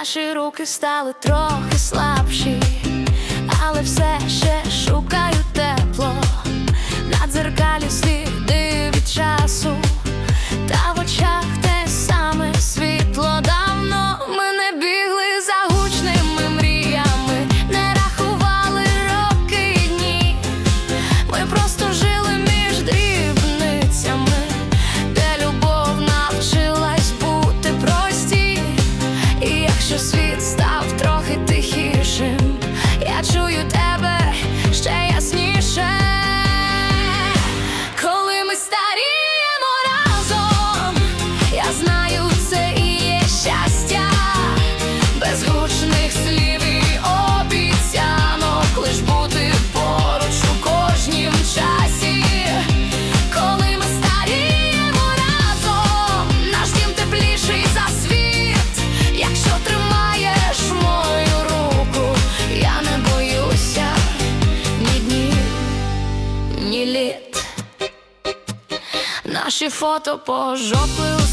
Наші руки стали трохи слабші, але все ще шукаю тепло на дзеркалі слід. наші фото по жопи.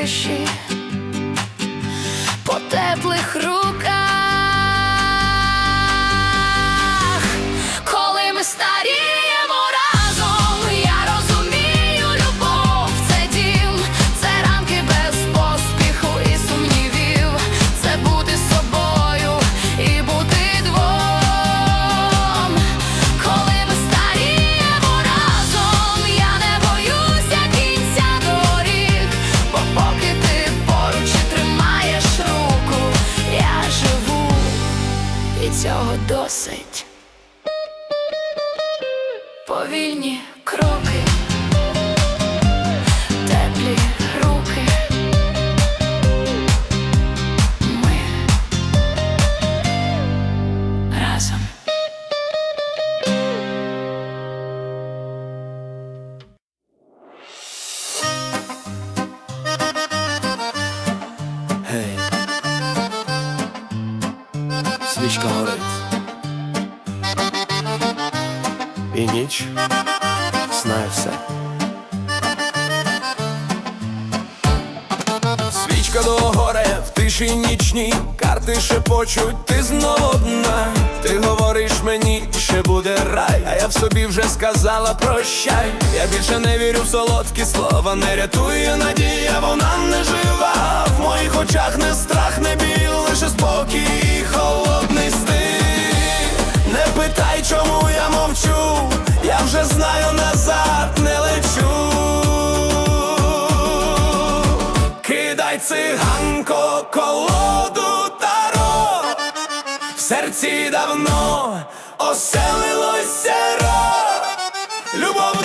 тиші по теплих руках. ніч знає все. Свічка догоре в тиші нічні, карти шепочуть, ти знову одна. Ти говориш мені, ще буде рай, а я в собі вже сказала прощай. Я більше не вірю в солодкі слова, не рятує надія, вона не жива. В моїх очах не страх, не біль, лише спокій, холодний стиль. Не питай, чому я мовчу я вже знаю назад не лечу, кидай циганко, колоду таро, в серці давно оселилося ро любов.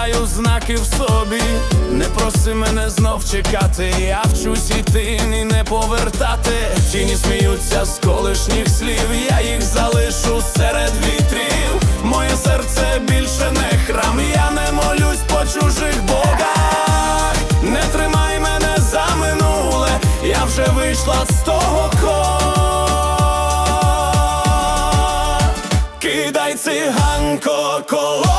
Читаю знаки в собі. Не проси мене знов чекати, я вчусь іти і не повертати. Тіні сміються з колишніх слів, я їх залишу серед вітрів. Моє серце більше не храм, я не молюсь по чужих богах. Не тримай мене за минуле, я вже вийшла з того кола. Кидай циганко колоду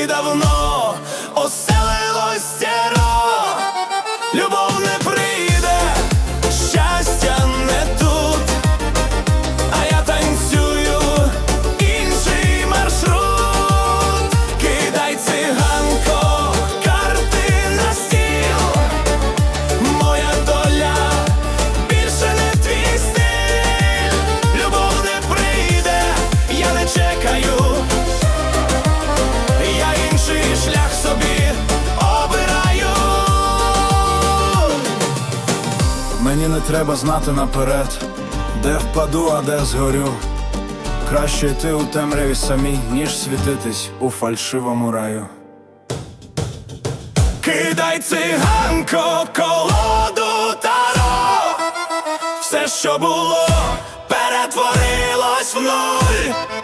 серці давно треба знати наперед, де впаду, а де згорю. Краще йти у темряві самій, ніж світитись у фальшивому раю. Кидай циганко, колоду таро Все, що було, перетворилось в нуль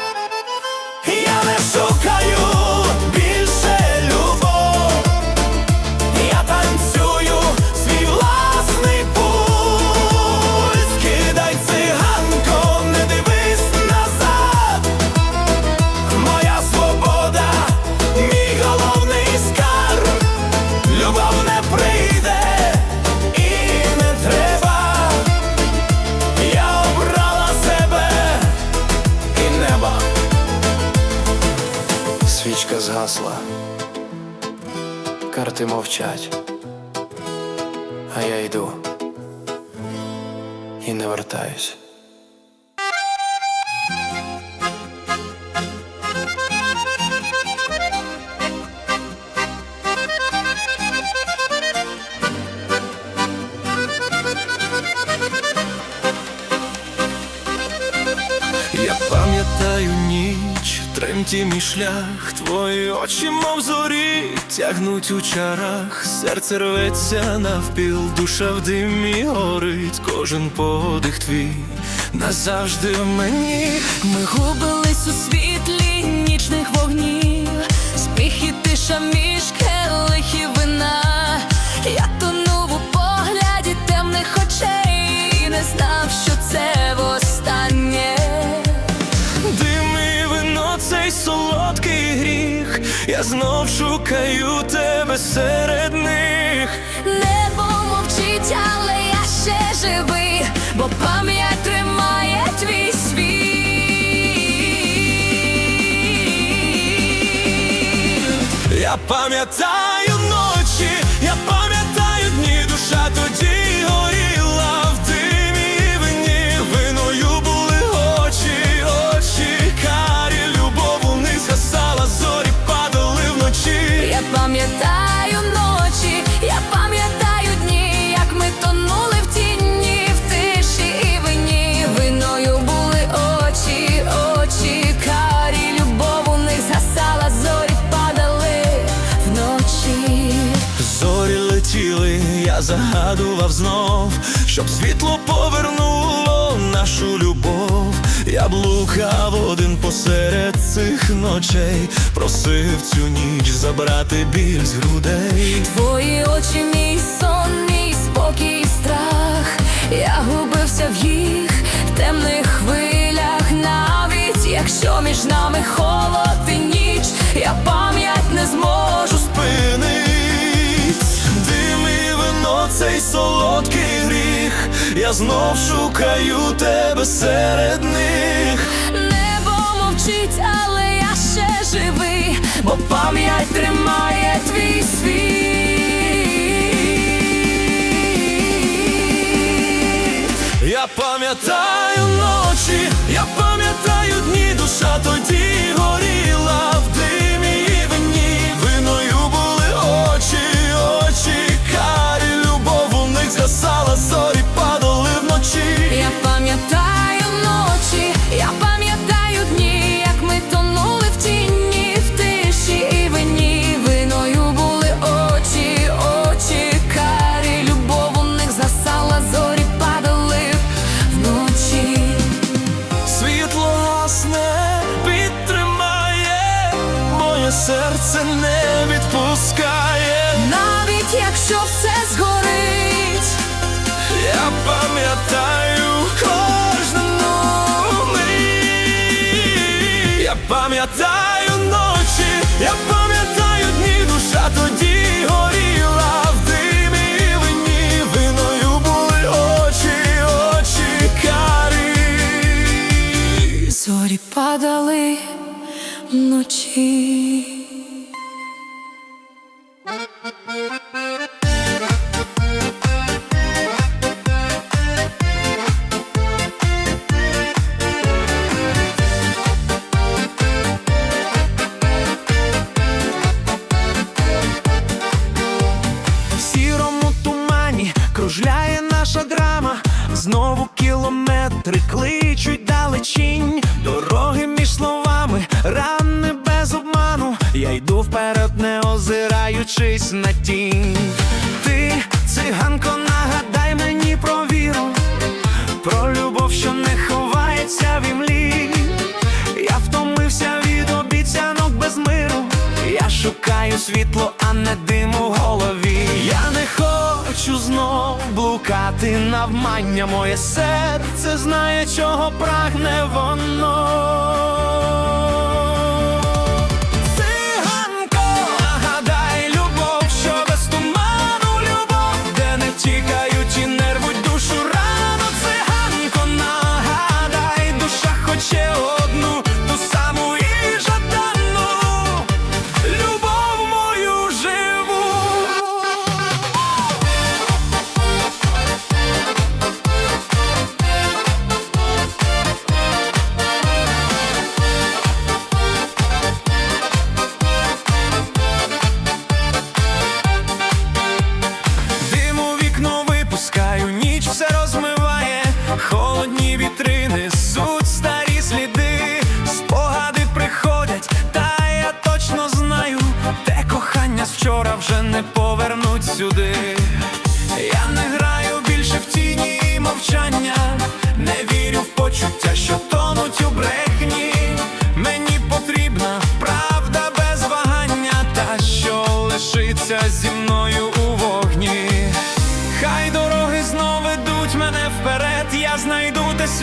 карти мовчать, а я йду і не вертаюсь. Тремті мій шлях, твої очі, мов зорі, тягнуть у чарах, серце рветься навпіл, душа в димі горить, кожен подих твій назавжди в мені. Ми губились у світлі нічних вогнів, сміх і тиша між келихів вина. Я тонув у погляді темних очей, не знав, знов шукаю тебе серед них. Небо мовчить, але я ще живий, бо пам'ять тримає твій світ. Я пам'ятаю я загадував знов, щоб світло повернуло нашу любов. Я блукав один посеред цих ночей, просив цю ніч забрати біль з грудей. Твої очі, мій сон, мій спокій, страх. Я губився в їх темних хвилях, навіть якщо між нами холод і ніч, я пам'ять не зможу і цей солодкий гріх. Я знов шукаю тебе серед них. Небо мовчить, але я ще живий, бо пам'ять тримає твій світ. Я пам'ятаю ночі, я пам'ятаю дні, душа тоді горіла згасала, зорі here.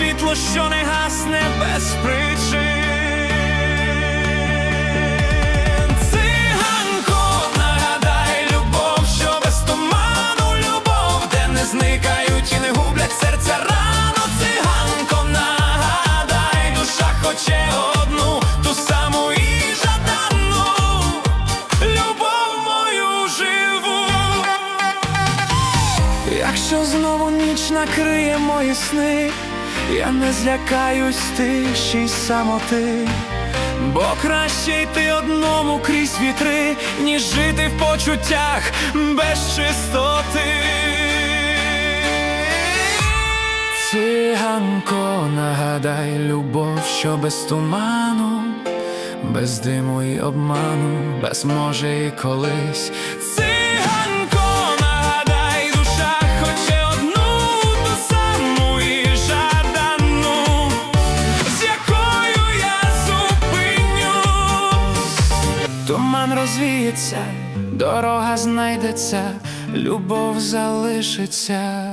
світло, що не гасне без причин. Циганко, нагадай, любов, що без туману, любов, де не зникають і не гублять серця рано. Циганко, нагадай, душа хоче одну, ту саму і жадану любов мою живу. Якщо знову ніч накриє мої сни я не злякаюсь тиші й самоти, бо краще йти одному крізь вітри, ніж жити в почуттях без чистоти. Циганко, нагадай, любов, що без туману, без диму і обману, без може і колись. розвіється, дорога знайдеться, любов залишиться.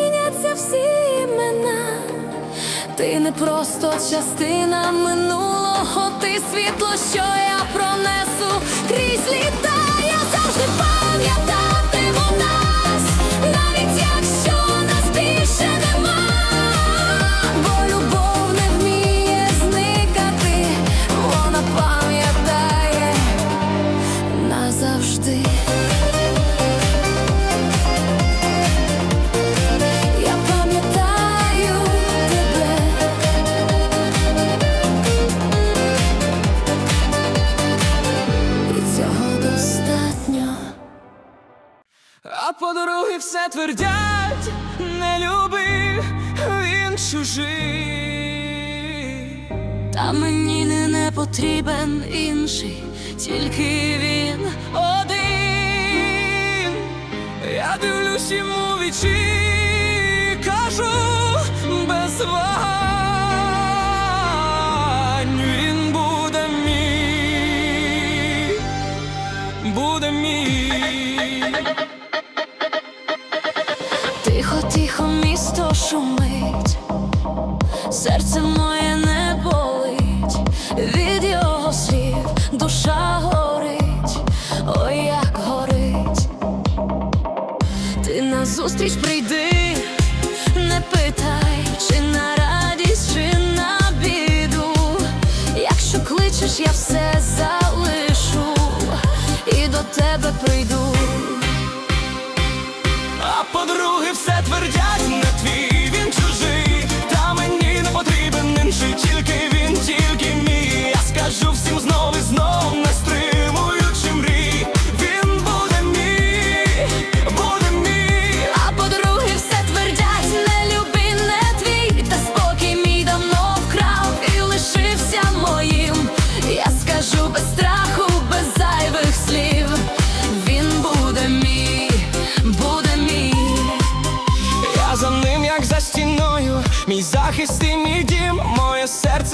зміняться всі імена, ти не просто частина минулого, ти світло, що я пронесу крізь літа, я завжди пам'ятаю. Подруги все твердять, не люби, він чужий, та мені не, не потрібен інший, тільки він один. Я дивлюсь йому вічі, кажу без вас. serce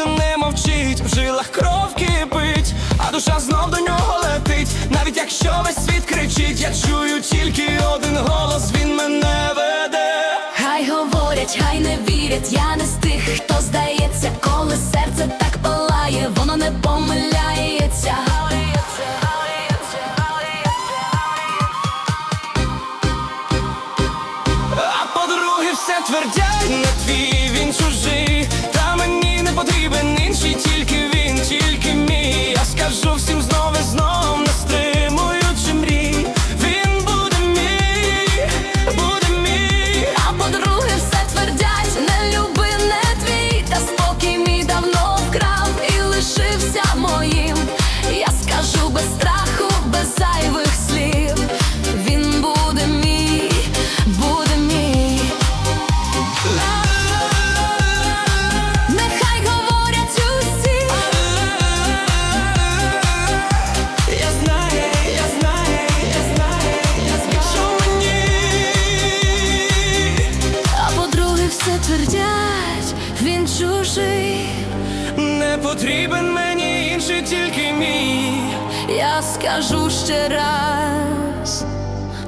не мовчить, в жилах кров кипить, а душа знов до нього летить. Навіть якщо весь світ кричить, я чую тільки один голос, він мене веде. Хай говорять, хай не вірять, я не з тих, хто здається, коли серце так палає, воно не помиляється. А подруги все твердять, не твій він чужий потрібен інший, тільки він, тільки мій. Я скажу всім знову.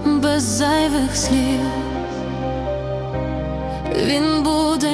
без зайвих слів. Він буде.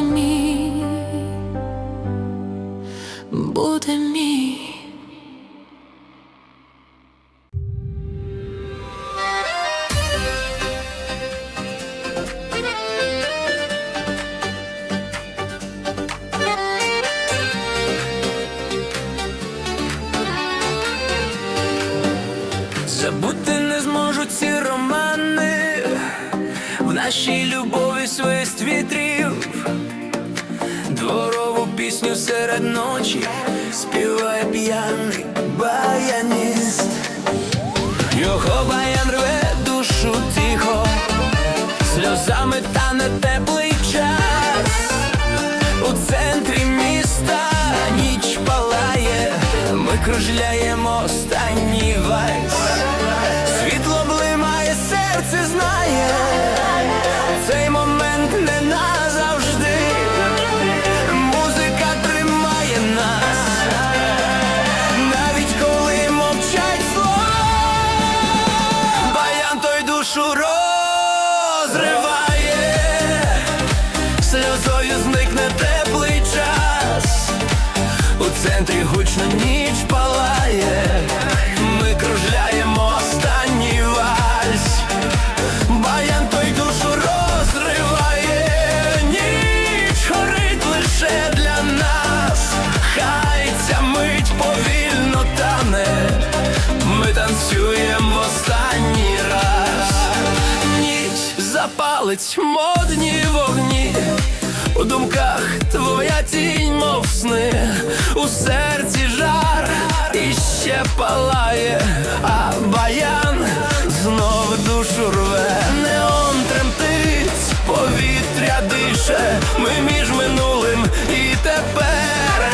даємо останній вальс Світло блимає, серце знає. палить модні вогні, у думках твоя тінь, мов сни, у серці жар іще палає, а баян знов душу рве, неон тремтить, повітря дише, ми між минулим і тепер.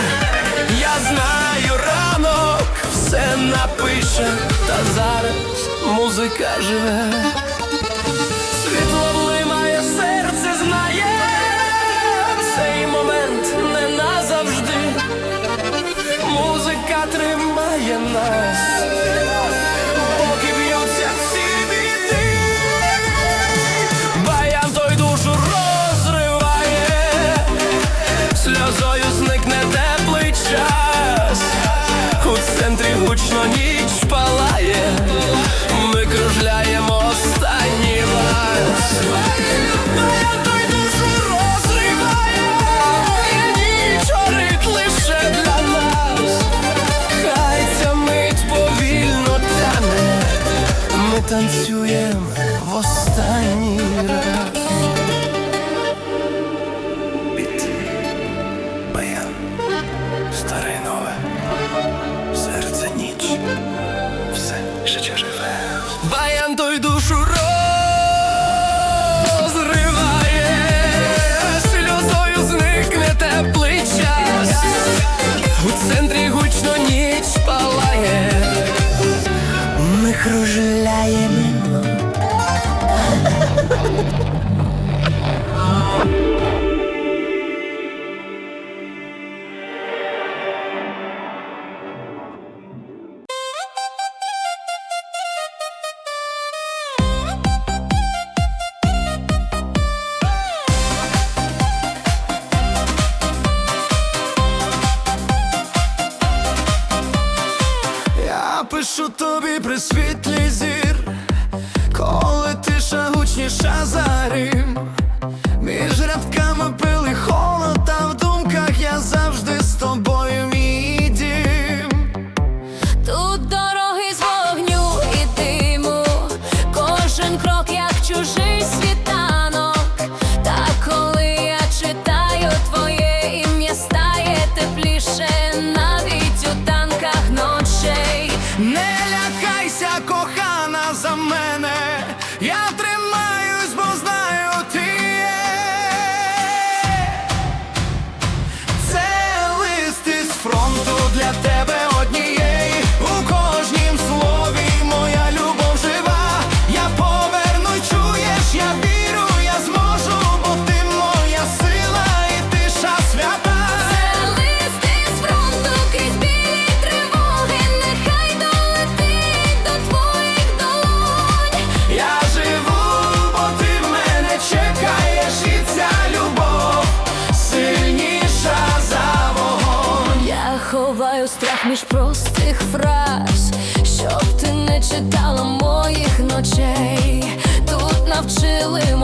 Я знаю, ранок все напише, та зараз музика живе.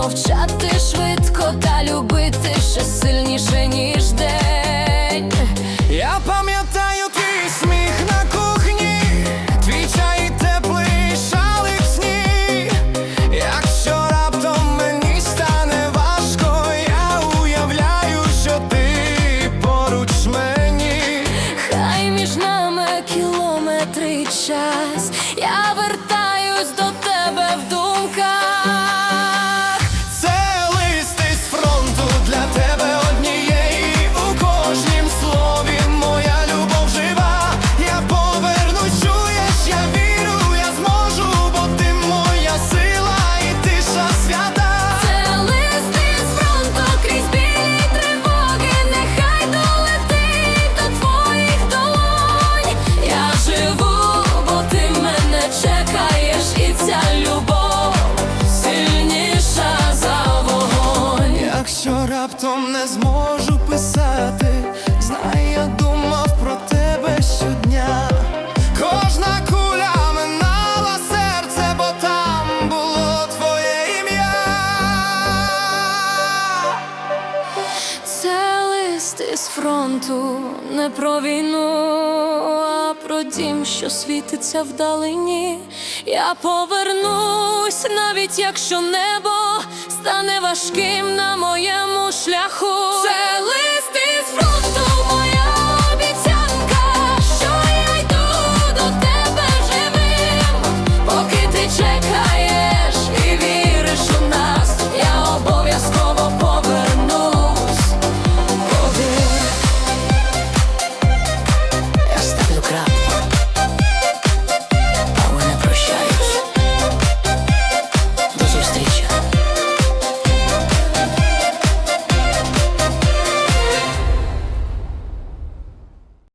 мовчати швидко та любити ще сильніше ні. фронту не про війну, а про дім, що світиться вдалині. Я повернусь, навіть якщо небо стане важким на моєму шляху. Це